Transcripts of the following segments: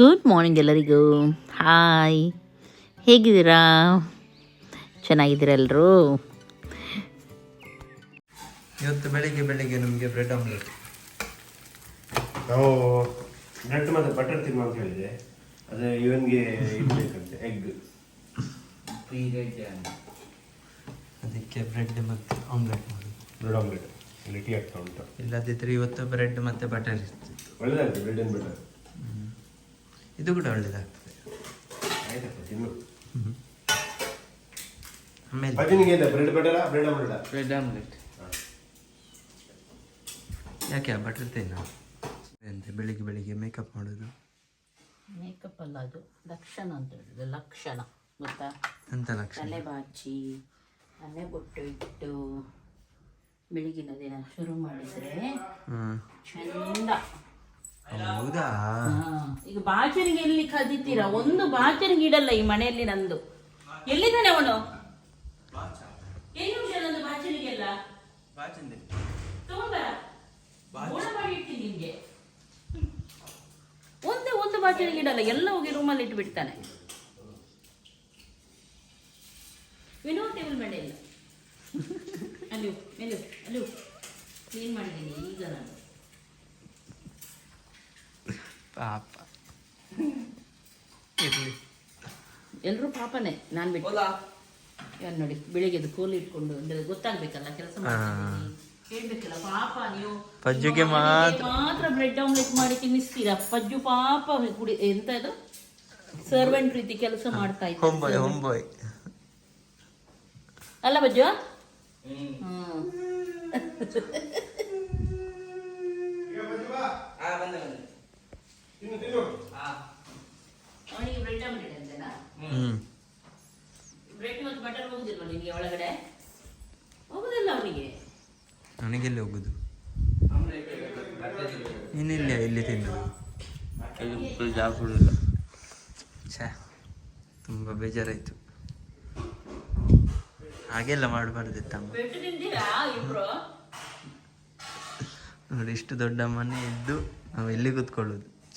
Good morning ಎಲ್ಲರಿಗೂ. Hi ಹೇಗಿದ್ದೀರಾ? ಚೆನ್ನಾಗಿದ್ದೀರಾ ಎಲ್ಲರೂ ಇವತ್ತು ಬೆಳಿಗ್ಗೆ ಬೆಳಿಗ್ಗೆ ನಮಗೆ ಬ್ರೆಡ್ ಆಮ್ಲೆಟ್ ನಾವು ಬ್ರೆಡ್ ಮತ್ತು ಬಟರ್ ತಿನ್ನು ಅಂತ ಹೇಳಿದೆ. ಅದು ಇವನ್ಗೆ ಇದು ಬೇಕಂತೆ ಎಗ್ ಅದಕ್ಕೆ ಬ್ರೆಡ್ ಮತ್ತು ಆಮ್ಲೆಟ್ ಬ್ರೆಡ್ ಆಮ್ಲೆಟ್ ಇಲ್ಲಿ ಟೀ ಆಗ್ತಾ ಉಂಟು. ಇಲ್ಲದಿದ್ದರೆ ಇವತ್ತು ಬ್ರೆಡ್ ಮತ್ತು ಬಟರ್ ಇರ್ತಿತ್ತು. ಒಳ್ಳೆದಾಗ್ತದೆ ಬ್ರೆಡ್ ಆ್ಯಂಡ್ ಬಟರ್ ಇದು ಕೂಡ ಆಯ್ತಪ್ಪ ತಿನ್ನು. ಆಮೇಲೆ ಭಜನಿಗೆ ಇದೆ bread butter bread omelette bread omelette ಯಾಕೆ ಬಟರ್ ತಿನ್ನ? ಎಂತ ಬೆಳಿಗ್ಗೆ ಬೆಳಿಗ್ಗೆ ಮೇಕಪ್ ಮಾಡೋದು? ಮೇಕಪ್ ಅಲ್ಲ ಅದು ಲಕ್ಷಣ ಅಂತ ಹೇಳಿದ್ರೆ ಲಕ್ಷಣ ಗೊತ್ತಾ? ಅಂತ ಲಕ್ಷಣ? ತಲೆ ಬಾಚಿ ತಲೆ ಬೊಟ್ಟು ಇಟ್ಟು ಬೆಳಗಿನ ದಿನ ಶುರು ಮಾಡಿದ್ರೆ ಚಂದ. ಹೌದಾ. ಈಗ ಬಾಚನಿಗೆ ಎಲ್ಲಿ ಕದಿತೀರಾ? ಒಂದು ಬಾಚನಿಗೆ ಇಡಲ್ಲ ಈ ಮನೆಯಲ್ಲಿ ನಂದು. ಎಲ್ಲಿದ್ದಾನೆ ಅವನು? ಉಂಟು ನಂದು ಬಾಚನಿಗೆಲ್ಲ ತಗೊಂಡ ಮಾಡಿ ಇಡ್ತೀನಿ ನಿಮ್ಗೆ. ಒಂದೇ ಒಂದು ಬಾಚನಿಗೆ ಇಡಲ್ಲ ಎಲ್ಲ ಹೋಗಿ ರೂಮಲ್ಲಿ ಇಟ್ಟು ಬಿಡ್ತಾನೆ ವಿನೋದ್ ಟೇಬಲ್ ಮೇಲೆ ಇಲ್ಲ. ಅಲ್ಲಿ ಮೇಲು ಅಲ್ಲೂ. ಕ್ಲೀನ್ ಮಾಡಿದ್ದೀನಿ ಈಗ ನಾನು? ಪಾಪ ಇರ್ಲಿ ಎಲ್ಲರೂ ಪಾಪನೇ ನಾನು ಬಿಟ್ಟು. ಇವನ್ ನೋಡಿ ಬೆಳಿಗ್ಗೆದು ಕೂಲಿ ಇಟ್ಕೊಂಡು ಅಂದ್ರೆ ಗೊತ್ತಾಗ್ಬೇಕಲ್ಲ ಕೆಲಸ ಹೇಳ್ಬೇಕಲ್ಲ ಪಾಪ ನೀವು. ಪಜ್ಜುಗೆ ಮಾತ್ರ ಬ್ರೆಡ್ ಆಮ್ಲೆಟ್ ಮಾಡಿ ತಿನ್ನಿಸ್ತೀರಾ? ಪಜ್ಜು ಪಾಪ ಕುಡಿ ಎಂತ ಇದು? ಸರ್ವೆಂಟ್ ರೀತಿ ಕೆಲಸ ಮಾಡ್ತಾ ಇತ್ತು ಅಲ್ಲ ಬಜ್ಜು ಹ್ಮ್. ತಿನ್ನು. ತಿನ್ನು ಅವನಿಗೆ ಬ್ರೆಡ್ ಆಮ್ಲೆಟ್ ಅಂತನಾ? ಹ್ಮ್. ಬ್ರೆಡ್ ಮತ್ತು ಬಟರ್ ಹೋಗುದಿಲ್ವ ನಿನಗೆ ಒಳಗಡೆ? ಹೋಗುದಿಲ್ಲ ಅವನಿಗೆ. ನನಗೆಲ್ಲಿ ಹೋಗುದು. ನೀನಿಲ್ಲ ಇಲ್ಲಿ ತಿನ್ನು? ಛೇ ತುಂಬ ಬೇಜಾರಾಯ್ತು. ಹಾಗೆಲ್ಲ ಮಾಡಬಾರ್ದಿತ್ತಮ್ಮ. ನೋಡಿ ಇಷ್ಟು ದೊಡ್ಡ ಮನೆ ಇದ್ದು ನಾವು ಎಲ್ಲಿ ಕೂತ್ಕೊಳ್ಳೋದು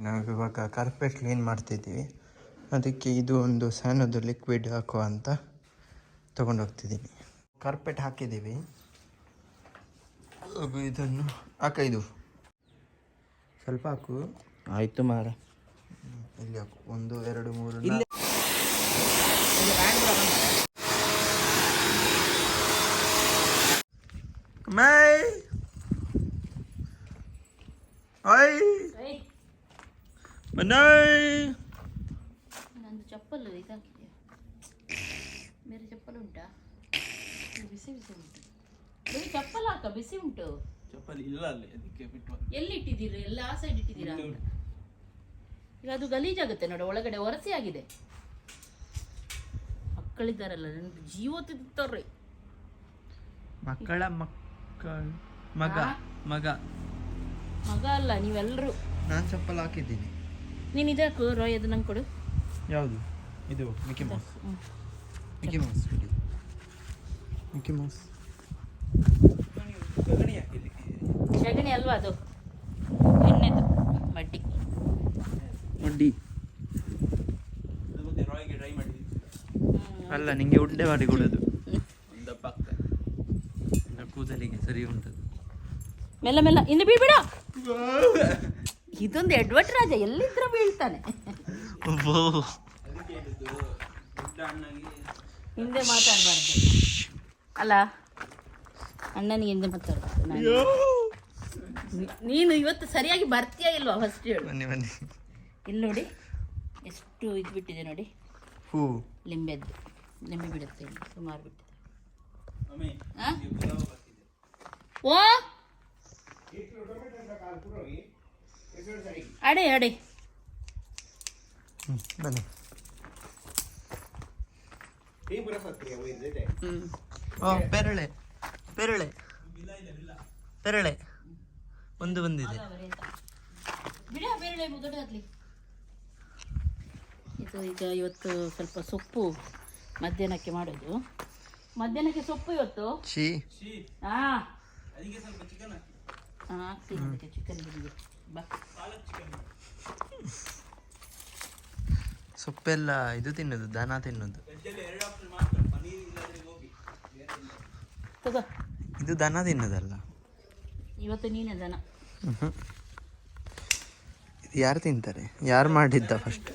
ನಾವು ಇವಾಗ ಕಾರ್ಪೆಟ್ ಕ್ಲೀನ್ ಮಾಡ್ತಿದ್ದೀವಿ. ಅದಕ್ಕೆ ಇದು ಒಂದು ಸಣ್ಣದು ಲಿಕ್ವಿಡ್ ಹಾಕುವ ಅಂತ ತೊಗೊಂಡೋಗ್ತಿದ್ದೀನಿ. ಕಾರ್ಪೆಟ್ ಹಾಕಿದ್ದೀವಿ. ಇದನ್ನು ಹಾಕ ಇದು. ಸ್ವಲ್ಪ ಹಾಕು. ಆಯಿತು ಮಾರ. ಇಲ್ಲಿ ಹಾಕು. ಒಂದು ಎರಡು ಮೂರು ಇಲ್ಲಿ- ಮೈ. ಓಯ್ ಮನೈ ನಂದು ಚಪ್ಪಲ್ ಇದಾಗಿದೆ. ಬೇರೆ ಚಪ್ಪಲ್ ಉಂಟಾ? ಬಿಸಿ ಬಿಸಿ ಉಂಟು. ಬೇರೆ ಚಪ್ಪಲ್ ಹಾಕ ಬಿಸಿ ಉಂಟು. ಚಪ್ಪಲಿ ಇಲ್ಲ ಅಲ್ಲಿ ಅದಕ್ಕೆ ಬಿಟ್ಟು ಎಲ್ಲಿ ಇಟ್ಟಿದ್ದೀರಿ ಎಲ್ಲ ಆ ಸೈಡ್ ಇಟ್ಟಿದ್ದೀರಾ? ಈಗ ಅದು ಗಲೀಜಾಗುತ್ತೆ ನೋಡಿ ಒಳಗಡೆ ಒರಸಿ ಆಗಿದೆ ಮಕ್ಕಳಿದ್ದಾರಲ್ಲ ನನಗೆ ಜೀವ ತಿಂತಾರ್ರಿ ಮಕ್ಕಳ ಮಕ್ಕಳ ಮಗ ಮಗ. ಮಗ ಅಲ್ಲ ನೀವೆಲ್ಲರೂ ನಾನು ಚಪ್ಪಲ್ ಹಾಕಿದ್ದೀನಿ. ನೀನು ಇದಕ್ಕೂ ರಾಯ್ ಅದು ನಂಗೆ ಕೊಡು. ಯಾವುದು? ಇದು ಮಿಕ್ಕಿ ಮೌಸ್. ಮಿಕ್ಕಿ ಮೌಸ್ ಬಿಡಿ. ಮಿಕ್ಕಿ ಮೌಸ್ ಸಗಣಿ ಅಲ್ವಾ ಅದು? ಎಣ್ಣೆದು ಮಡ್ಡಿ. ಮಡ್ಡಿ. ಅಲ್ಲ ನಿಂಗೆ ಉಂಡೆ ಮಾಡಿ ಕೊಡೋದು. ಕೂದಲಿಗೆ ಸರಿ ಉಂಟದು. ಮೆಲ್ಲ ಮೆಲ್ಲ ಇನ್ನು ಬೀಳ್ಬೇಡ ಇದೊಂದು ಎಡ್ವರ್ಟ್ ರಾಜ ಎಲ್ಲಿದ್ರ ಬೀಳ್ತಾನೆ. ಹಿಂದೆ ಮಾತಾಡಬಾರ್ದು. ಅಲ್ಲ ಅಣ್ಣನಿಗೆ ಹಿಂದೆ ಮಾತಾಡ್ಬಾರ್ದು. ನಾನು ನೀನು ಇವತ್ತು ಸರಿಯಾಗಿ ಬರ್ತೀಯಾ ಇಲ್ವಾ? ಫಸ್ಟ್ ಹೇಳು. ಬನ್ನಿ ಬನ್ನಿ. ಇಲ್ಲಿ ನೋಡಿ ಎಷ್ಟು ಇದು ಬಿಟ್ಟಿದೆ ನೋಡಿ. ಹೂ. ಲಿಂಬೆದ್ದು. ಲಿಂಬೆ ಬಿಡುತ್ತೆ ಇಲ್ಲಿ, ಸುಮಾರು ಬಿಟ್ಟಿದೆ. ಆ? ಓ! ಅಡೆ ಅಡೆ. ಹ್ಞೂ ಬನ್ನಿ. ಪೆರಳೆ ಪೆರಳೆ ಪೆರಳೆ ಒಂದು ಬಂದಿದೆ. ಇದು ಈಗ ಇವತ್ತು ಸ್ವಲ್ಪ ಸೊಪ್ಪು ಮಧ್ಯಾಹ್ನಕ್ಕೆ ಮಾಡೋದು. ಮಧ್ಯಾಹ್ನಕ್ಕೆ ಸೊಪ್ಪು ಇವತ್ತು? ಹಾ. ಅದಕ್ಕೆ ಸ್ವಲ್ಪ ಚಿಕನ್ ಬಿರಿಯಾನಿ ಚಿಕನ್ ಸೊಪ್ಪೆಲ್ಲ ಇದು ತಿನ್ನೋದು ದನ ತಿನ್ನೋದು. ಇದು ದನ ತಿನ್ನೋದಲ್ಲ. ಇವತ್ತು ನೀನೇ ದನ. ಇದು ಯಾರು ತಿಂತಾರೆ? ಯಾರು ಮಾಡಿದ್ದ ಫಸ್ಟ್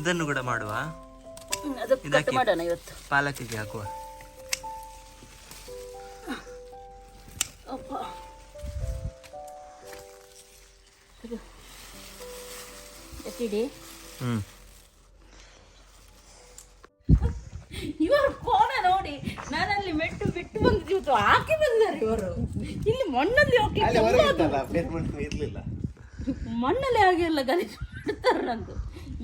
ಇದನ್ನು ಕೂಡ ಮಾಡುವ. ಇದಕ್ಕೆ- ಇವತ್ತು. ಪಾಲಕಿಗೆ ಹಾಕುವ. ಹ್ಞೂ ಇವರು ಕೋಣ ನೋಡಿ ನಾನಲ್ಲಿ ಮೆಟ್ಟು ಬಿಟ್ಟು ಬಂದಿದ್ದು ಹಾಕಿ ಬಂದಾರೆ ಇವರು. ಇಲ್ಲಿ ಮಣ್ಣಲ್ಲಿ ಹೋಗ್ಲಿಕ್ಕೆ ಮಣ್ಣಲ್ಲಿ ಹಾಗೆ ಎಲ್ಲ ಗಲೀಜು ಮಾಡ್ತಾರೆ ನಂದು.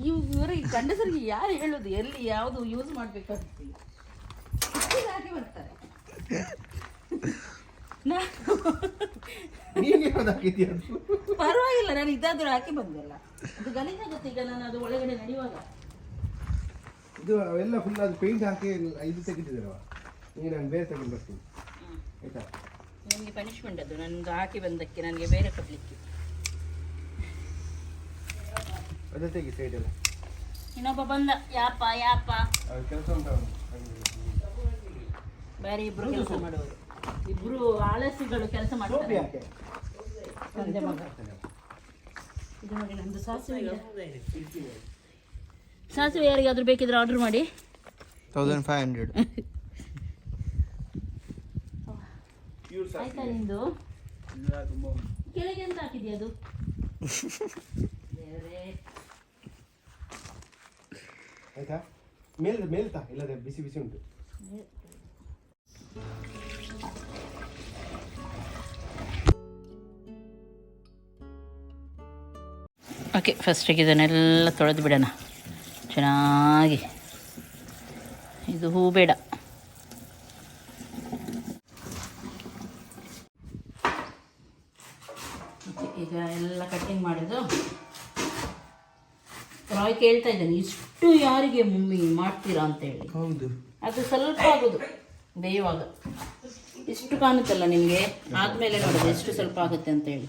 ಇವ್ ಇವರಿಗೆ ಗಂಡಸರಿಗೆ ಯಾರು ಹೇಳೋದು? ಎಲ್ಲಿ ಯಾವುದು ಯೂಸ್ ಮಾಡ್ಬೇಕಂತ ಹಾಕಿ ಬರ್ತಾರೆ. ಪರವಾಗಿಲ್ಲ ನಾನು ಇದಾದ್ರೂ ಹಾಕಿ ಬಂದಿಲ್ಲ. ಅದು ಗಲೀಜಾಗುತ್ತೆ ಈಗ ನಾನು ಅದು ಒಳಗಡೆ ನಡೆಯುವಾಗ. ಇದು ಎಲ್ಲ ಫುಲ್ ಅದು ಪೇಂಟ್ ಹಾಕಿ ಇದು ತೆಗೆದಿದ್ದೀರವ ಈಗ ನಾನು ಬೇರೆ ತಗೊಂಡು ಬರ್ತೀನಿ. ಆಯ್ತಾ? ನನಗೆ ಪನಿಷ್ಮೆಂಟ್ ಅದು ನನಗೆ ಹಾಕಿ ಬಂದಕ್ಕೆ ನನಗೆ ಬೇರೆ ಕೊಡಲಿಕ್ಕೆ. ಅದೇ ತೆಗಿ ಸೈಡ್ ಎಲ್ಲ. ಇನ್ನೊಬ್ಬ ಬಂದ ಯಾಪ ಯಾಪ ಕೆಲಸ ಉಂಟು ಬೇರೆ ಇಬ್ರು ಕೆಲಸ ಮಾಡೋರು ಇಬ್ರು ಆಲಸಿಗಳು ಕೆಲಸ ಮಾಡ್ತಾರೆ. ಇದು ನೋಡಿ ನಮ್ದು ಸಾಸಿವೆ ಇದೆ. ಸಾಸಿವೆ ಯಾರಿಗಾದ್ರೂ ಬೇಕಿದ್ರೆ ಆರ್ಡರ್ ಮಾಡಿ. ತೌಸಂಡ್ ಫೈವ್ ಹಂಡ್ರೆಡ್ ಆಯ್ತಾ ನಿಂದು? ಇಲ್ಲ ತುಂಬ ಉಂಟು. ಕೆಳಗೆ ಎಂತ ಹಾಕಿದ್ಯಾ ಅದು. ಆಯ್ತಾ? ಮೇಲ್ ಮೇಲ್ತಾ ಇಲ್ಲದೆ ಬಿಸಿ ಬಿಸಿ ಉಂಟು. ಓಕೆ ಫಸ್ಟಿಗೆ ಇದನ್ನೆಲ್ಲ ತೊಳೆದು ಬಿಡೋಣ. ಚೆನ್ನಾಗಿ. ಇದು ಹೂ ಬೇಡ. ಈಗ ಎಲ್ಲ ಕಟ್ಟಿಂಗ್ ಮಾಡೋದು. ರಾಯ್ ಕೇಳ್ತಾ ಇದ್ದಾನೆ ಇಷ್ಟು ಯಾರಿಗೆ ಮಮ್ಮಿ ಮಾಡ್ತೀರಾ ಅಂತೇಳಿ. ಹೌದು. ಅದು ಸ್ವಲ್ಪ ಆಗೋದು ಬೇಯುವಾಗ. ಇಷ್ಟು ಕಾಣುತ್ತಲ್ಲ ನಿಮಗೆ? ಆದಮೇಲೆ ನೋಡೋದು ಎಷ್ಟು ಸ್ವಲ್ಪ ಆಗುತ್ತೆ ಅಂತೇಳಿ.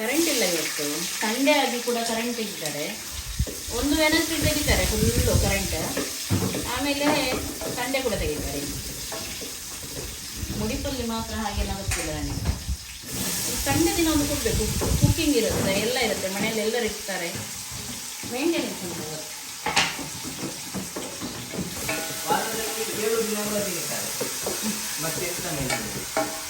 ಕರೆಂಟ್ ಇಲ್ಲ ಇವತ್ತು. ಸಂಡೇ ಆಗಿ ಕೂಡ ಕರೆಂಟ್ ಇದ್ದಾರೆ. ಒಂದು ವೆನಸ್ಡಿ ತೆಗಿತಾರೆ ಫುಲ್ಲು ಕರೆಂಟ್ ಆಮೇಲೆ ಸಂಡೇ ಕೂಡ ತೆಗಿತಾರೆ. ಮುಡಿಪಲ್ಲಿ ಮಾತ್ರ ಹಾಗೆ ಗೊತ್ತಿಲ್ಲ ನನಗೆ ಸಂಡೇ ದಿನ ಒಂದು ಕೊಡಬೇಕು. ಕುಕ್ಕಿಂಗ್ ಇರುತ್ತೆ, ಎಲ್ಲ ಇರುತ್ತೆ. ಮನೆಯಲ್ಲಿ ಎಲ್ಲರೂ ಇರ್ತಾರೆ. ಮೇಂಟೆನೆನ್ಸ್ ಉಂಟು ಮತ್ತೆ ಎಂತ maintenance?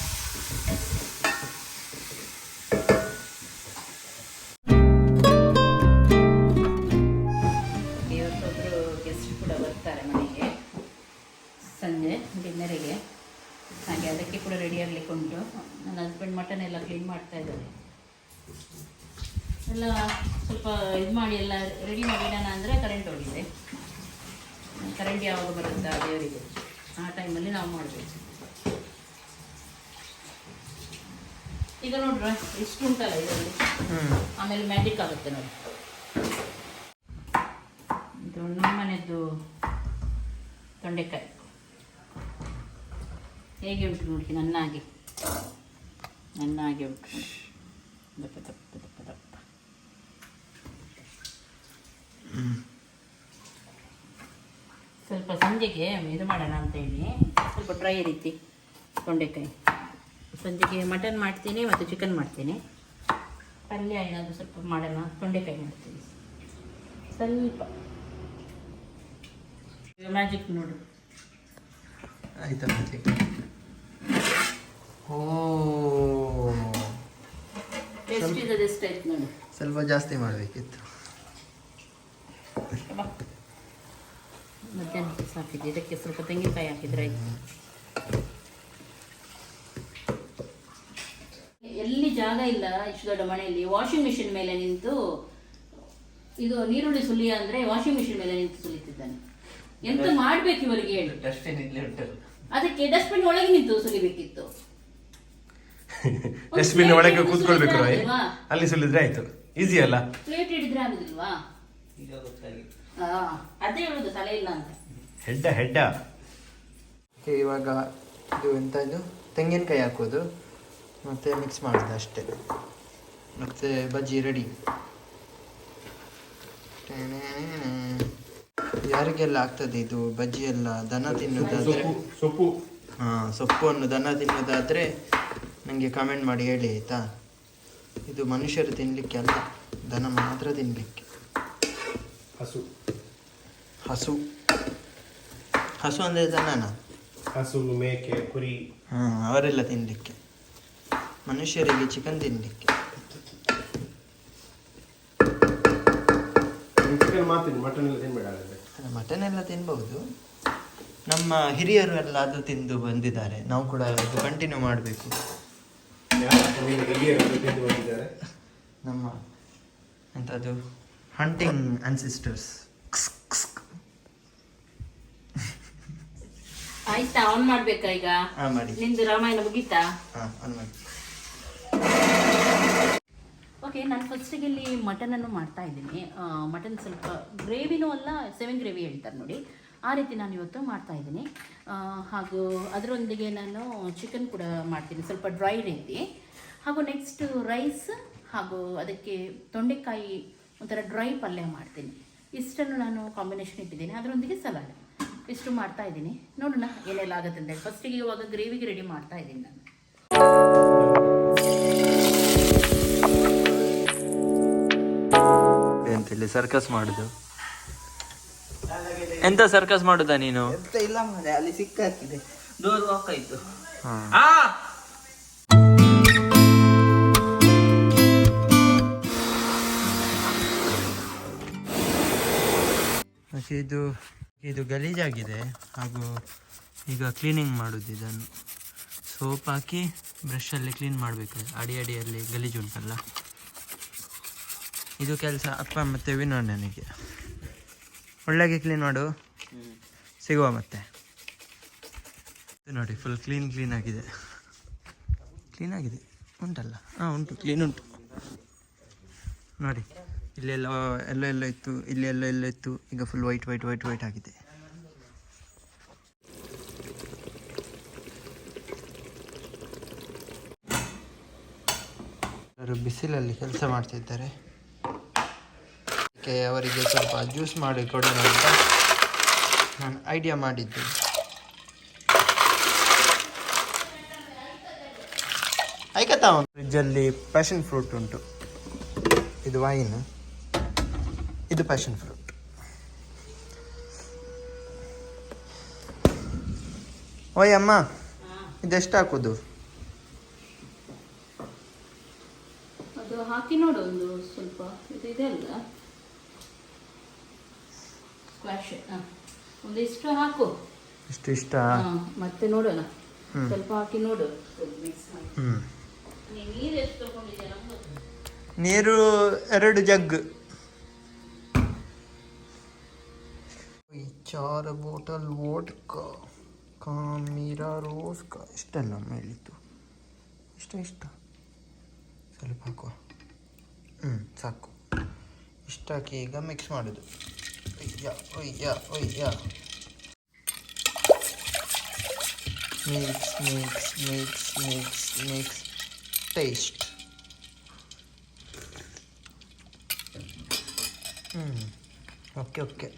ನೋಡಿ ಇದು ನಮ್ಮನೆಯದು ತೊಂಡೆಕಾಯಿ. ಹೇಗೆ ಉಂಟು ನೋಡಿ ನನ್ನ ಹಾಗೆ ಉಂಟು. ದಪ್ಪ ದಪ್ಪ ದಪ್ಪ ದಪ್ಪ ಸ್ವಲ್ಪ ಸಂಜೆಗೆ ಇದು ಮಾಡೋಣ ಅಂತ ಹೇಳಿ. ಸ್ವಲ್ಪ ಡ್ರೈ ರೀತಿ ತೊಂಡೆಕಾಯಿ. ಸಂಜೆಗೆ ಮಟನ್ ಮಾಡ್ತೀನಿ ಮತ್ತು ಚಿಕನ್ ಮಾಡ್ತೀನಿ. ಪಲ್ಯ ಏನಾದರೂ ಸ್ವಲ್ಪ ಮಾಡೋಣ ತೊಂಡೆಕಾಯಿ ಮಾಡ್ತೀವಿ ಸ್ವಲ್ಪ. ಮ್ಯಾಜಿಕ್ ನೋಡು. ಆಯ್ತಾ ಓ. ಎಷ್ಟಿದೆ ಎಷ್ಟಾಯ್ತು ನೋಡಿ. ಸ್ವಲ್ಪ ಜಾಸ್ತಿ ಮಾಡಬೇಕಿತ್ತು. ಮಧ್ಯಾಹ್ನ ಮಧ್ಯಾಹ್ನಕ್ಕೆ ಸಾಕಿದೆ ಇದಕ್ಕೆ ಸ್ವಲ್ಪ ತೆಂಗಿನಕಾಯಿ ಹಾಕಿದ್ರೆ ಆಯ್ತು. ಜಾಗ ಇಲ್ಲ ಇಷ್ಟು ದೊಡ್ಡ ಮನೆಯಲ್ಲಿ. ವಾಷಿಂಗ್ ಮಿಷಿನ್ ಮೇಲೆ ನಿಂತು ಇದು ನೀರುಳ್ಳಿ ಸುಲಿಯ ಅಂದ್ರೆ ವಾಷಿಂಗ್ ಮಿಷಿನ್ ಮೇಲೆ ನಿಂತು ಸುಲಿತಿದ್ದಾನೆ. ಎಂತ ಮಾಡ್ಬೇಕು ಇವರಿಗೆ ಹೇಳಿ. ಡಸ್ಟ್ಬಿನ್ ಇಲ್ಲೇ ಅದಕ್ಕೆ ಡಸ್ಟ್ಬಿನ್ ಒಳಗೆ ನಿಂತು ಸುಲಿಬೇಕಿತ್ತು. ಡಸ್ಟ್ಬಿನ್ ಒಳಗೆ ಕೂತ್ಕೊಳ್ಬೇಕು ರಾಯ್. ಅಲ್ಲಿ ಸುಲಿದ್ರೆ ಆಯ್ತು. ಈಸಿ ಅಲ್ಲ? ಪ್ಲೇಟ್ ಹಿಡಿದ್ರೆ ಆಗುದಿಲ್ವಾ? ಈಗ ಗೊತ್ತಾಗಿ ಆ, ಅದೇ ಹೇಳುದು ತಲೆ ಇಲ್ಲ ಅಂತ. ಹೆಡ್ಡ ಹೆಡ್ಡ. ಓಕೆ ಇವಾಗ ಇದು ಎಂತ ಇದು ತೆಂಗಿನಕಾಯಿ ಹಾಕೋದು ಮತ್ತು ಮಿಕ್ಸ್ ಮಾಡಿದೆ ಅಷ್ಟೇ. ಮತ್ತು ಬಜ್ಜಿ ರೆಡಿ ಯಾರಿಗೆಲ್ಲ ಆಗ್ತದೆ ಇದು ಬಜ್ಜಿ ಎಲ್ಲ? ದನ ತಿನ್ನೋದಾದರೆ? ಸೊಪ್ಪು ಸೊಪ್ಪು. ಹಾಂ ಸೊಪ್ಪನ್ನು ದನ ತಿನ್ನೋದಾದರೆ ನನಗೆ ಕಮೆಂಟ್ ಮಾಡಿ ಹೇಳಿ ಆಯಿತಾ? ಇದು ಮನುಷ್ಯರು ತಿನ್ನಲಿಕ್ಕೆ ಅಲ್ಲ ದನ ಮಾತ್ರ ತಿನ್ನಲಿಕ್ಕೆ ಹಸು. ಹಸು. ಹಸು ಅಂದರೆ ದನನಾ? ಹಸು ಮೇಕೆ ಕುರಿ. ಹಾಂ ಅವರೆಲ್ಲ ತಿನ್ನಲಿಕ್ಕೆ ಮನುಷ್ಯರಿಗೆ ಚಿಕನ್ ತಿನ್ನಲಿಕ್ಕೆ ಮಟನ್ ಎಲ್ಲ ತಿನ್ಬಹುದು. ನಮ್ಮ ಹಿರಿಯರು ಎಲ್ಲ ಅದು ತಿಂದು ಬಂದಿದ್ದಾರೆ. ನಾವು ಕೂಡ ಅದು ಕಂಟಿನ್ಯೂ ಮಾಡಬೇಕು. ನಮ್ಮ ಎಂತದು? ಹಂಟಿಂಗ್ ಅನ್ಸಿಸ್ಟರ್ಸ್ ಆಯ್ತಾ ಆನ್ ಮಾಡ್ಬೇಕಾ ಈಗ? ಹಾಂ ಮಾಡಿ. ನಿಂದು ರಾಮಾಯಣ ಮುಗೀತಾ? ಹಾ ಆನ್ ಮಾಡಿ. ಓಕೆ ನಾನು ಫಸ್ಟಿಗೆ ಇಲ್ಲಿ ಮಟನನ್ನು ಮಾಡ್ತಾ ಇದ್ದೀನಿ. ಮಟನ್ ಸ್ವಲ್ಪ ಗ್ರೇವಿನೂ ಅಲ್ಲ ಸೆವೆನ್ ಗ್ರೇವಿ ಹೇಳ್ತಾರೆ ನೋಡಿ. ಆ ರೀತಿ ನಾನು ಇವತ್ತು ಮಾಡ್ತಾ ಇದ್ದೀನಿ. ಹಾಗೂ ಅದರೊಂದಿಗೆ ನಾನು ಚಿಕನ್ ಕೂಡ ಮಾಡ್ತೀನಿ, ಸ್ವಲ್ಪ ಡ್ರೈ ರೀತಿ. ಹಾಗೂ ನೆಕ್ಸ್ಟ್ ರೈಸ್ ಹಾಗೂ ಅದಕ್ಕೆ ತೊಂಡೆಕಾಯಿ ಒಂಥರ ಡ್ರೈ ಪಲ್ಯ ಮಾಡ್ತೀನಿ. ಇಷ್ಟನ್ನು ನಾನು ಕಾಂಬಿನೇಷನ್ ಇಟ್ಟಿದ್ದೀನಿ. ಅದರೊಂದಿಗೆ ಸಲಾಡ್ ಇಷ್ಟು ಮಾಡ್ತಾ ಇದ್ದೀನಿ. ನೋಡೋಣ ಏನೆಲ್ಲ ಆಗುತ್ತೆ ಅಂತ ಫಸ್ಟಿಗೆ ಇವಾಗ ಗ್ರೇವಿಗೆ ರೆಡಿ ಮಾಡ್ತಾ ಇದ್ದೀನಿ ನಾನು. ಅಂತೇಳಿ ಸರ್ಕಸ್ ಮಾಡುದು. ಎಂತ ಸರ್ಕಸ್ ಮಾಡುದಾ ನೀನು? ಎಂತ ಇಲ್ಲ ಮಾರೆ ಅಲ್ಲಿ ಸಿಕ್ಕಾಕಿದೆ. ಡೋರ್ ವಾಕ್ ಆಯ್ತು. ಹಾಂ. ಆ! ಮತ್ತೆ ಇದು ಇದು ಗಲೀಜಾಗಿದೆ ಹಾಗೂ ಈಗ ಕ್ಲೀನಿಂಗ್ ಮಾಡೋದು ಇದನ್ನು. ಸೋಪ್ ಹಾಕಿ ಬ್ರಷಲ್ಲಿ ಕ್ಲೀನ್ ಮಾಡಬೇಕು. ಅಡಿ ಅಡಿಯಲ್ಲಿ ಗಲೀಜು ಉಂಟಲ್ಲ. ಇದು ಕೆಲಸ. ಅಪ್ಪ ಮತ್ತೆ ವಿನೋ ನನಗೆ. ಒಳ್ಳೆಗೆ ಕ್ಲೀನ್ ಮಾಡು. ಸಿಗುವ ಮತ್ತೆ. ಇದು ನೋಡಿ ಫುಲ್ ಕ್ಲೀನ್ ಕ್ಲೀನ್ ಆಗಿದೆ. ಕ್ಲೀನ್ ಆಗಿದೆ. ಉಂಟಲ್ಲ? ಹಾಂ ಉಂಟು. ಕ್ಲೀನ್ ಉಂಟು. ನೋಡಿ ಇಲ್ಲೆಲ್ಲ ಎಲ್ಲ ಎಲ್ಲ ಇತ್ತು ಇಲ್ಲಿ ಎಲ್ಲ ಎಲ್ಲ ಇತ್ತು. ಈಗ full white white white white ಆಗಿದೆ. ಬಿಸಿಲಲ್ಲಿ ಕೆಲಸ ಮಾಡ್ತಿದ್ದಾರೆ. ಅದಕ್ಕೆ ಅವರಿಗೆ ಸ್ವಲ್ಪ ಜ್ಯೂಸ್ ಮಾಡಿ ಕೊಡೋಣ ಅಂತ ನಾನು ಐಡಿಯಾ ಮಾಡಿದ್ದು. ಆಯ್ಕತ್ತಾ ಫ್ರಿಜ್ಜಲ್ಲಿ ಪ್ಯಾಷನ್ ಫ್ರೂಟ್ ಉಂಟು. ಇದು ವೈನ್ ಇದು ಪ್ಯಾಷನ್ ಫ್ರೂಟ್ ಓಯ್ ಅಮ್ಮ ಇದೆಷ್ಟು ಹಾಕೋದು? ಅದು ಹಾಕಿ ನೋಡು ಒಂದು ಸ್ವಲ್ಪ. ಇದು ಇದೆ ಒಂದು ಇಷ್ಟ ಒಂದಿಷ್ಟು ಹಾಕು. ಇಷ್ಟು ಇಷ್ಟ? ಹಾ, ಮತ್ತೆ ನೋಡೋಣ. ಸ್ವಲ್ಪ ಹಾಕಿ ನೋಡು. ಮಿಕ್ಸ್ ಮಾಡಿ ಹ್ಞೂ ನೀರು ಎಷ್ಟು ತಗೊಂಡಿದ್ಯಾ. ನೀರು ಎರಡು ಜಗ್. ಚಾರ ಬಾಟಲ್ ವೋಡ್ಕ ರೋಸ್ ರೋಸ್ಕ ಇಷ್ಟಲ್ಲ ಮೇಲಿತ್ತು. ಇಷ್ಟ ಇಷ್ಟ. ಸ್ವಲ್ಪ ಹಾಕುವ. ಹ್ಞೂ ಸಾಕು. ಇಷ್ಟ ಹಾಕಿ ಈಗ ಮಿಕ್ಸ್ ಮಾಡೋದು. ಒಯ್ಯ ಒಯ್ಯ ಒಯ್ಯ mix mix mix mix mix taste ಹ್ಞೂ ಓಕೆ ಓಕೆ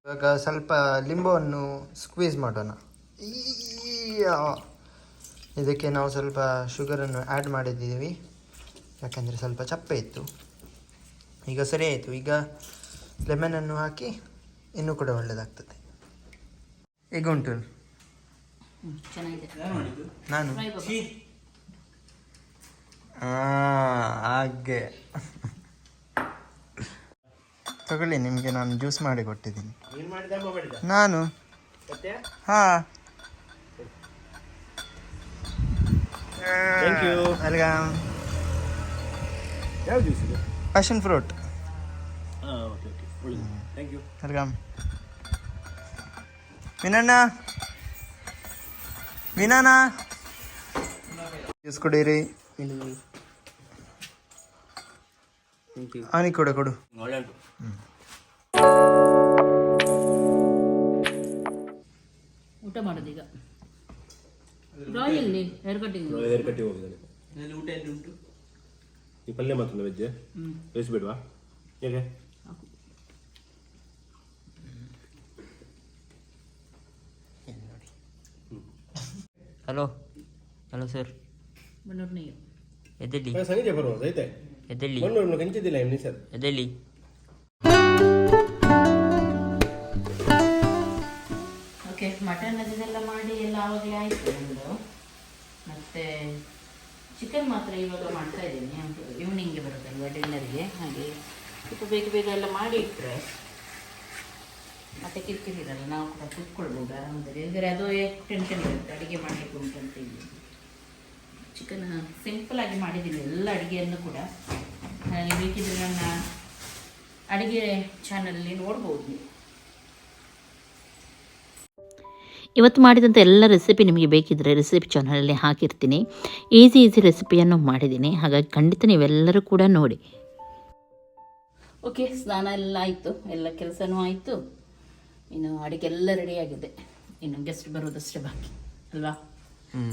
ಇವಾಗ ಸ್ವಲ್ಪ ಲಿಂಬವನ್ನು ಸ್ಕ್ವೀಸ್ ಮಾಡೋಣ. ಇದಕ್ಕೆ ನಾವು ಸ್ವಲ್ಪ ಶುಗರನ್ನು ಆ್ಯಡ್ ಮಾಡಿದ್ದೀವಿ ಯಾಕಂದರೆ ಸ್ವಲ್ಪ ಚಪ್ಪೆ ಇತ್ತು ಈಗ ಸರಿ ಆಯಿತು ಈಗ ಲೆಮನನ್ನು ಹಾಕಿ ಇನ್ನೂ ಕೂಡ ಒಳ್ಳೆಯದಾಗ್ತದೆ ಈಗ ಉಂಟು? ಚೆನ್ನಾಗಿದೆ. ಮಾಡಿದ್ದು? ನಾನು. ಹಾಗೆ. ತಗೊಳ್ಳಿ ನಿಮಗೆ ನಾನು ಜ್ಯೂಸ್ ಮಾಡಿ ಕೊಟ್ಟಿದ್ದೀನಿ. ನೀನ್ ಮಾಡಿದ ಅಮ್ಮ ನಾನು. ಹಾಂ. ವೆಲ್ಕಮ್ ಯಾವ ಜ್ಯೂಸ್ ಇದು? ಪ್ಯಾಷನ್ ಫ್ರೂಟ್ ಹಾಂ ಓಕೆ ಓಕೆ ವೆಲ್ಕಮ್ ಮೀನಣ್ಣ ಮೀನಣ್ಣ ಜ್ಯೂಸ್ ಕುಡೀರಿ ಆನಿ ಕೊಡು ಕೊಡು. ಊಟ ಮಾಡೋದೀಗ ರಾಯಲ್ಲಿ ಹೇರ್ ಕಟ್ಟಿಂಗ್ ಹೇರ್ ಕಟ್ಟಿ ಹೋಗಿದ್ದಾನೆ ಊಟ ಎಲ್ಲಿ ಉಂಟು? ಈ ಪಲ್ಯ ಮಾತ್ರ ವೆಜ್ ಬೇಯಿಸ್ಬೇಡ್ವಾ ಹೇಗೆ? Hello hello sir. ಎದೆಲ್ಲಿ? ಸಂಜೆ ಐತೆ ಕಂಚಿದ್ದಿಲ್ಲ ಎಮ್ಮೆ ಸರ್? ಎದೆಲ್ಲಿ? ಓಕೆ ಮಟನ್ ಅದನ್ನೆಲ್ಲ ಮಾಡಿ ಎಲ್ಲ ಆವಾಗಲೇ ಆಯಿತು ನಮ್ಮದು ಮತ್ತೆ ಚಿಕನ್ ಮಾತ್ರ ಇವಾಗ ಮಾಡ್ತಾ ಇದ್ದೀನಿ. ಈವ್ನಿಂಗ್ಗೆ ಬರುತ್ತಲ್ವ ಡಿನ್ನರ್ಗೆ ಹಾಗೆ ಸ್ವಲ್ಪ ಬೇಗ ಬೇಗ ಎಲ್ಲ ಮಾಡಿ ಇಟ್ಟರೆ ಮತ್ತೆ ಕಿರಿಕಿರಿ ಇರಲ್ಲ ನಾವು ಕೂಡ ಕೂತ್ಕೊಳ್ಬೋದು ಆರಾಮದಲ್ಲಿ. ಅಂದರೆ ಅದು ಟೆನ್ಷನ್ ಇರುತ್ತೆ ಅಡುಗೆ ಮಾಡಲಿಕ್ಕೆ ಉಂಟು ಅಂತ ಹೇಳಿ. ಚಿಕನ್ ಸಿಂಪಲ್ ಆಗಿ ಮಾಡಿದ್ದೀನಿ ಎಲ್ಲ ಅಡುಗೆಯನ್ನು ಕೂಡ. ನನಗೆ ಬೇಕಿದ್ರೆ ನನ್ನ ಅಡುಗೆ ಚಾನಲಲ್ಲಿ ನೋಡ್ಬೋದು ನೀವು. ಇವತ್ತು ಮಾಡಿದಂಥ ಎಲ್ಲ ರೆಸಿಪಿ ನಿಮಗೆ ಬೇಕಿದ್ದರೆ ರೆಸಿಪಿ ಚಾನಲಲ್ಲಿ ಹಾಕಿರ್ತೀನಿ. ಈಸಿ ಈಸಿ ರೆಸಿಪಿಯನ್ನು ಮಾಡಿದ್ದೀನಿ. ಹಾಗಾಗಿ ಖಂಡಿತ ನೀವೆಲ್ಲರೂ ಕೂಡ ನೋಡಿ. ಓಕೆ ಸ್ನಾನ ಎಲ್ಲ ಆಯಿತು. ಎಲ್ಲ ಕೆಲಸನೂ ಆಯಿತು. ಇನ್ನು ಅಡುಗೆ ಎಲ್ಲ ರೆಡಿಯಾಗಿದೆ ಇನ್ನು ಗೆಸ್ಟ್ ಬರೋದಷ್ಟೇ ಬಾಕಿ ಅಲ್ವಾ?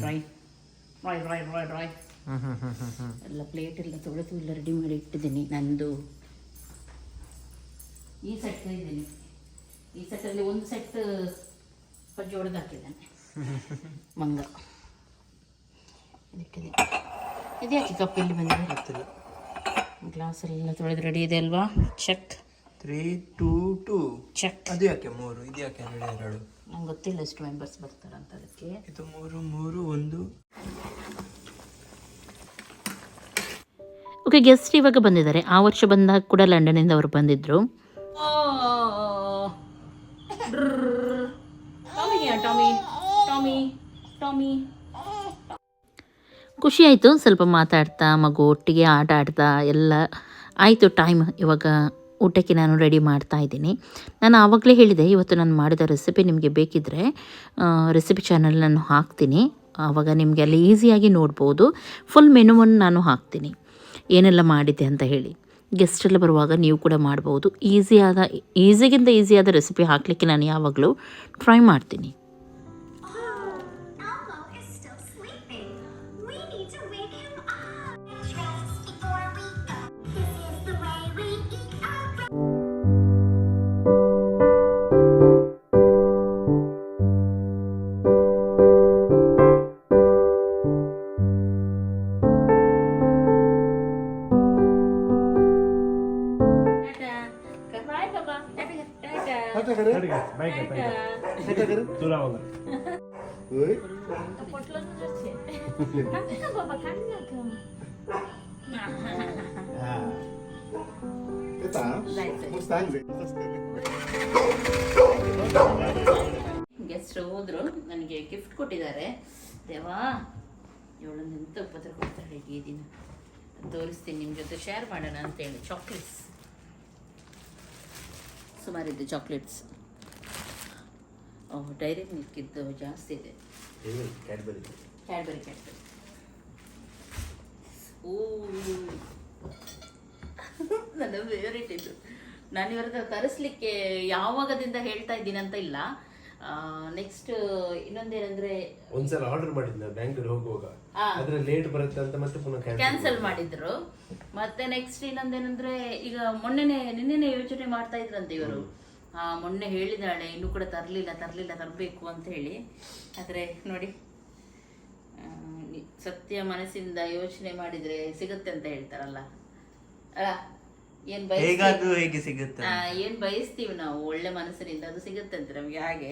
ರೈ ರೈ ರೈ ರೈ ರಾಯ್ ಎಲ್ಲ ಪ್ಲೇಟ್ ಎಲ್ಲ ತೊಳೆದು ಎಲ್ಲ ರೆಡಿ ಮಾಡಿ ಇಟ್ಟಿದ್ದೀನಿ. ನಂದು ಈ ಸೆಟ್ ಇದ್ದೀನಿ. ಈ ಸೆಟ್ಟಲ್ಲಿ ಒಂದು ಸೆಟ್ ಪಜ್ಜಿ ಹೊಡೆದು ಹಾಕಿದ್ದಾನೆ. ಮಂಗ. ಇದಕ್ಕೆ ಇದ್ಯಾಕೆ ಕಪ್ ಇಲ್ಲಿ ಬಂದಿದೆ? ಗ್ಲಾಸ್ ಎಲ್ಲ ತೊಳೆದು ರೆಡಿ ಇದೆ ಅಲ್ವಾ? Check three two two check ಅದು ಯಾಕೆ ಮೂರು? ಇದು ಯಾಕೆ ಎರಡು ಎರಡು? ನಂಗೆ ಗೊತ್ತಿಲ್ಲ ಎಷ್ಟು ಮೆಂಬರ್ಸ್ ಬರ್ತಾರಂತ ಅದಕ್ಕೆ. ಇದು ಮೂರು ಮೂರು ಒಂದು. ಓಕೆ ಗೆಸ್ಟ್ ಇವಾಗ ಬಂದಿದ್ದಾರೆ. ಆ ವರ್ಷ ಬಂದಾಗ ಕೂಡ ಲಂಡನ್ನಿಂದ ಅವರು ಬಂದಿದ್ರು. Tommy Tommy? Tommy Tommy? ಖುಷಿ ಆಯಿತು. ಸ್ವಲ್ಪ ಮಾತಾಡ್ತಾ ಮಗು ಒಟ್ಟಿಗೆ ಆಟ ಆಡ್ತಾ ಎಲ್ಲ ಆಯಿತು ಟೈಮ್ ಇವಾಗ. ಊಟಕ್ಕೆ ನಾನು ರೆಡಿ ಮಾಡ್ತಾ ಇದ್ದೀನಿ. ನಾನು ಆವಾಗಲೇ ಹೇಳಿದೆ, ಇವತ್ತು ನಾನು ಮಾಡಿದ ರೆಸಿಪಿ ನಿಮಗೆ ಬೇಕಿದ್ದರೆ ರೆಸಿಪಿ ಚಾನಲ್ ನಾನು ಹಾಕ್ತೀನಿ. ಆವಾಗ ನಿಮಗೆ ಅಲ್ಲಿ ಈಸಿಯಾಗಿ ನೋಡ್ಬೋದು. ಫುಲ್ ಮೆನುವನ್ನು ನಾನು ಹಾಕ್ತೀನಿ. ಏನೆಲ್ಲ ಮಾಡಿದ್ದೆ ಅಂತ ಹೇಳಿ. ಗೆಸ್ಟ್ ಎಲ್ಲ ಬರುವಾಗ ನೀವು ಕೂಡ ಮಾಡ್ಬೋದು. ಈಸಿಯಾದ ಈಸಿಗಿಂತ ಈಸಿಯಾದ ರೆಸಿಪಿ ಹಾಕಲಿಕ್ಕೆ ನಾನು ಯಾವಾಗಲೂ ಟ್ರೈ ಮಾಡ್ತೀನಿ. ಗೆಸ್ಟ್ ಹೋದ್ರು, ನನಗೆ ಗಿಫ್ಟ್ ಕೊಟ್ಟಿದ್ದಾರೆ. ದೇವಾ ಇವಳೊಂದು ಎಂತ ಉಪದ್ರ ಕೊಡ್ತಾಳೆ ಈ ದಿನ? ತೋರಿಸ್ತೀನಿ ನಿಮ್ಮ ಜೊತೆ ಶೇರ್ ಮಾಡೋಣ ಅಂತೇಳಿ. ಚಾಕ್ಲೇಟ್ಸ್ ಸುಮಾರಿದ್ದು ಚಾಕ್ಲೇಟ್ಸ್ ಡೈರಿ ಮಿಲ್ಕಿದ್ದು ಜಾಸ್ತಿ ಇದೆ. ಕ್ಯಾಡ್ಬರಿ ಕ್ಯಾಡ್ಬರಿ ಓ ನನ್ನ ಫೇವ್ರೇಟ್ ಇದು. ನಾನು ಇವ್ರದ್ದು ತರಿಸ್ಲಿಕ್ಕೆ ಯಾವಾಗದಿಂದ ಹೇಳ್ತಾ ಇದ್ದೀನಿ ಅಂತ ಇಲ್ಲ ನೆಕ್ಸ್ಟ್ ಇನ್ನೊಂದೇನಂದ್ರೆ ಒಂದ್ಸಲ ಆರ್ಡರ್ ಮಾಡಿದ್ನ ಬ್ಯಾಂಗ್ಳೂರ್ ಹೋಗುವಾಗ. ಆದ್ರೆ ಲೇಟ್ ಬರುತ್ತೆ ಅಂತ ಮತ್ತೆ ಪುನಃ ಕ್ಯಾನ್ಸಲ್ ಮಾಡಿದ್ರು. ಮತ್ತೆ ನೆಕ್ಸ್ಟ್ ಇನ್ನೊಂದೇನಂದ್ರೆ ಈಗ ಮೊನ್ನೆನೆ ನಿನ್ನೆನೆ ಯೋಚನೆ ಮಾಡ್ತಾ ಇದ್ರಂತೆ ಇವರು. ಮೊನ್ನೆ ಹೇಳಿದಾಳೆ ಇನ್ನು ಕೂಡ ತರಲಿಲ್ಲ ತರಲಿಲ್ಲ ತರಬೇಕು ಅಂತ ಹೇಳಿ. ಆದ್ರೆ ನೋಡಿ ಸತ್ಯ ಮನಸ್ಸಿಂದ ಯೋಚನೆ ಮಾಡಿದ್ರೆ ಸಿಗುತ್ತೆ ಅಂತ ಹೇಳ್ತಾರಲ್ಲ. ಅಲ್ಲ ಏನ್ ಬಯಸ್ತೀವಿ ಹೇಗೆ ಸಿಗುತ್ತೆ ಏನು ಏನ್ ಬಯಸ್ತೀವಿ ನಾವು? ಒಳ್ಳೆ ಮನಸ್ಸಿನಿಂದ ಅದು ಸಿಗುತ್ತೆ ಅಂತ ನಮಗೆ ಹಾಗೆ.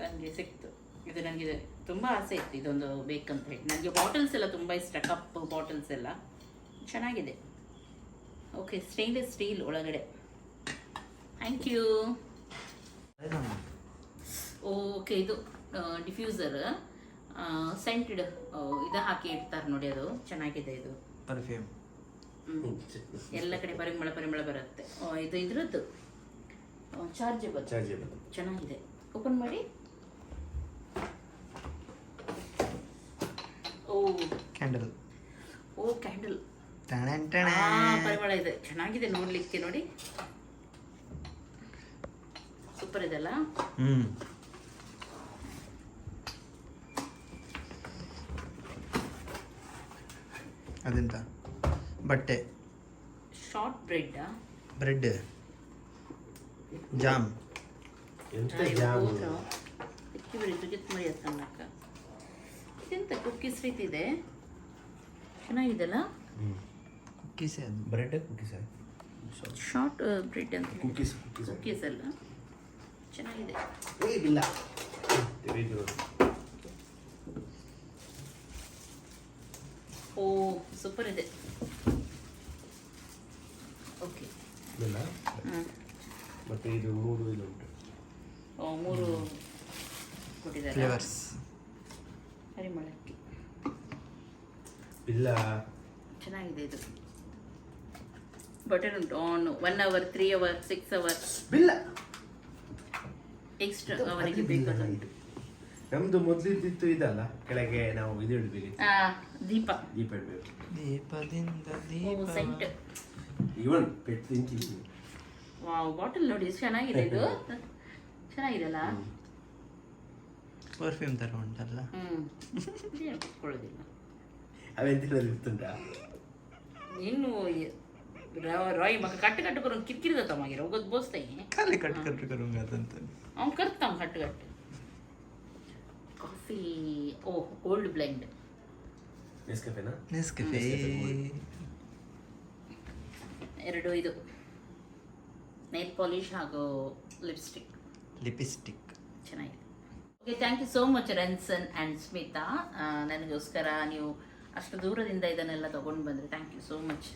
ನನಗೆ ಸಿಕ್ತು. ಇದು ನನಗೆ ತುಂಬ ಆಸೆ ಇತ್ತು ಇದೊಂದು ಬೇಕಂತ ಹೇಳಿ. ನನಗೆ ಬಾಟಲ್ಸ್ ಎಲ್ಲ ತುಂಬ ಇಷ್ಟ ಕಪ್ ಬಾಟಲ್ಸ್ ಎಲ್ಲ. ಚೆನ್ನಾಗಿದೆ. ಓಕೆ ಸ್ಟೇನ್ಲೆಸ್ ಸ್ಟೀಲ್ ಒಳಗಡೆ. Thank you. ಓಕೆ ಇದು ಡಿಫ್ಯೂಸರ್. ಸೆಂಟೆಡ್ ಇದು ಹಾಕಿ ಇಡ್ತಾರೆ ನೋಡಿ ಅದು. ಚೆನ್ನಾಗಿದೆ ಇದು. ಪರ್ಫ್ಯೂಮ್ ಎಲ್ಲ ಕಡೆ ಪರಿಮಳ ಪರಿಮಳ ಬರುತ್ತೆ. ಇದು ಇದ್ರದ್ದು ಚಾರ್ಜಬಲ್ ಚಾರ್ಜೆಬಲ್ ಚೆನ್ನಾಗಿದೆ. ಓಪನ್ ಮಾಡಿ. ಓ. ಕ್ಯಾಂಡಲ್ ಓ ಕ್ಯಾಂಡಲ್ ಟಣ್ ಪರಿಮಳ ಇದೆ. ಚೆನ್ನಾಗಿದೆ ನೋಡ್ಲಿಕ್ಕೆ ನೋಡಿ. ಸೂಪರ್ ಇದೆಲ್ಲ ಹ್ಞೂ ಅದೆಂತ. ಬಟ್ಟೆ. Shortbread bread jam. ಎಂತ ಜಾಮ್? ಇಕ್ಕಿ ಬರೀ ತುಜಿತ್ ಮರಿ ಹತ್ತನ್ನಕ್ಕ ಇದೆಂತ ಕುಕ್ಕೀಸ್ ರೀತಿ ಇದೆ? ಚೆನ್ನಾಗಿದೆಲ್ಲ ಕುಕ್ಕೀಸ್ ಅದು. ಬ್ರೆಡ್ ಕುಕೀಸ್ ಶಾರ್ಟ್ ಬ್ರೆಡ್ ಅಂತ. ಕುಕೀಸ್ ಕುಕೀಸ್ ಕುಕ್ಕೀಸ್ ಅಲ್ಲ. ಚೆನ್ನಾಗಿದೆ. ಇಲ್ಲ. ಓ ಸೂಪರ್ ಇದೆ. ಓಕೆ ಮತ್ತೆ ಇದು ಮೂರು ಇದು ಉಂಟು. ಓ ಮೂರು ಕೊಟ್ಟಿದ್ದಾರೆ. ಫ್ಲೇವರ್ಸ್ ಪರಿಮಳಕ್ಕೆ ಇಲ್ಲ. ಚೆನ್ನಾಗಿದೆ ಇದು. ಬಟನ್ ಉಂಟು. On one hour three hour six hour ಬಿಲ್ಲ. Extra ಅವರಿಗೆ ಬೇಕಾದ ನಮ್ದು ಮೊದ್ಲಿದ್ದಿತ್ತು ಇದಲ್ಲ ಕೆಳಗೆ ನಾವು ಇದು ಇಡ್ಬೇಕು. ಆ, ದೀಪ. ದೀಪ ಇಡ್ಬೇಕು. ದೀಪದಿಂದ ಓ ದೀಪ. ಸೆಂಟ್. ಇವನ್ ಪೆಟ್ ತಿಂತೀವಿ ವಾವ್ ಬಾಟಲ್ ನೋಡಿ ಎಷ್ಟು ಚೆನ್ನಾಗಿದೆ ಇದು. ಚೆನ್ನಾಗಿದೆಲ್ಲ ಪರ್ಫ್ಯೂಮ್ ತರ ಉಂಟಲ್ಲ. ಹ್ಮ್. ಏನು ಕುತ್ಕೊಳ್ಳೋದಿಲ್ಲ. ಅವೆಂತಿಲ್ಲ ಇರ್ತುಂಟ ಇನ್ನು ಎ- ರಾ- ರಾಯ್ ಮಗ ಕಟ್ಟು ಕಟ್ಟು ಬರೋ ಕಿರಿಕಿರಿದ ತಮಾಗಿರ ಹೋಗೋದು ಬೋಸ್ತಾಯಿ ಖಾಲಿ ಕಟ್ ಕಟ್ ಕರುಂಗ ಅದಂತ ಅವ್ನು ಕರ್ತಾವ ಕಟ್ಟು ಕಟ್ಟು. ಕಾಫಿ ಓ ಓಲ್ಡ್ ಬ್ಲೆಂಡ್. ನೆಸ್ಕೆಫೆನಾ ನೆಸ್ಕೆಫೆ ಎರಡು ಇದು. ನೈಲ್ ಪಾಲಿಶ್ ಹಾಗೂ ಲಿಪ್ಸ್ಟಿಕ್ ಲಿಪಿಸ್ಟಿಕ್ ಚೆನ್ನಾಗಿದೆ. Okay thank you so much ರನ್ಸನ್ and Smita ನನಗೋಸ್ಕರ ನೀವು ಅಷ್ಟು ದೂರದಿಂದ ಇದನ್ನೆಲ್ಲ ತೊಗೊಂಡು ಬಂದರೆ. Thank you so much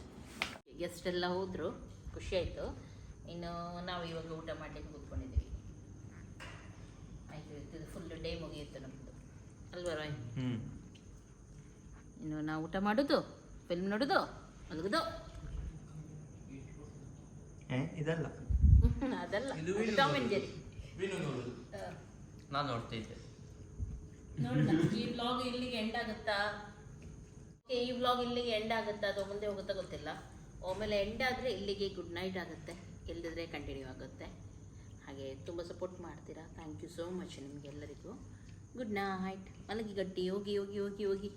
guest ಎಲ್ಲ ಹೋದರು. ಖುಷಿ ಆಯಿತು. ಇನ್ನು ನಾವು ಇವಾಗ ಊಟ ಮಾಡಲಿಕ್ಕೆ ಕೂತ್ಕೊಂಡಿದ್ದೀವಿ. ಫುಲ್ ಡೇ ಮುಗಿಯುತ್ತೆ ನಮ್ಮದು ಅಲ್ವಾ ರಾಯ್? ಇನ್ನು ನಾವು ಊಟ ಮಾಡೋದು ಫಿಲ್ಮ್ ನೋಡೋದು ಮಲಗೋದು. ಇದಲ್ಲ. ಅದಲ್ಲ. ಟಾಮ್ ಅಂಡ್ ಜೆರಿ ನಾನು ನೋಡ್ತಿದ್ದೆ ನೋಡೋಣ. ಈ ವ್ಲಾಗ್ ಇಲ್ಲಿಗೆ ಎಂಡ್ ಆಗುತ್ತಾ? ಈ ಬ್ಲಾಗ್ ಇಲ್ಲಿಗೆ ಎಂಡ್ ಆಗುತ್ತಾ? ಅಥವಾ ಮುಂದೆ ಹೋಗುತ್ತಾ ಗೊತ್ತಿಲ್ಲ. ಆಮೇಲೆ ಎಂಡ್ ಆದರೆ ಇಲ್ಲಿಗೆ ಗುಡ್ ನೈಟ್ ಆಗುತ್ತೆ. ಇಲ್ಲದಿದ್ರೆ ಕಂಟಿನ್ಯೂ ಆಗುತ್ತೆ. ಹಾಗೆ ತುಂಬ ಸಪೋರ್ಟ್ ಮಾಡ್ತೀರಾ? ಥ್ಯಾಂಕ್ ಯು ಸೋ ಮಚ್ ನಿಮಗೆಲ್ಲರಿಗೂ. ಗುಡ್ ನೈಟ್ ಮಲಗಿ ಗಟ್ಟಿ, ಹೋಗಿ ಹೋಗಿ ಹೋಗಿ ಹೋಗಿ.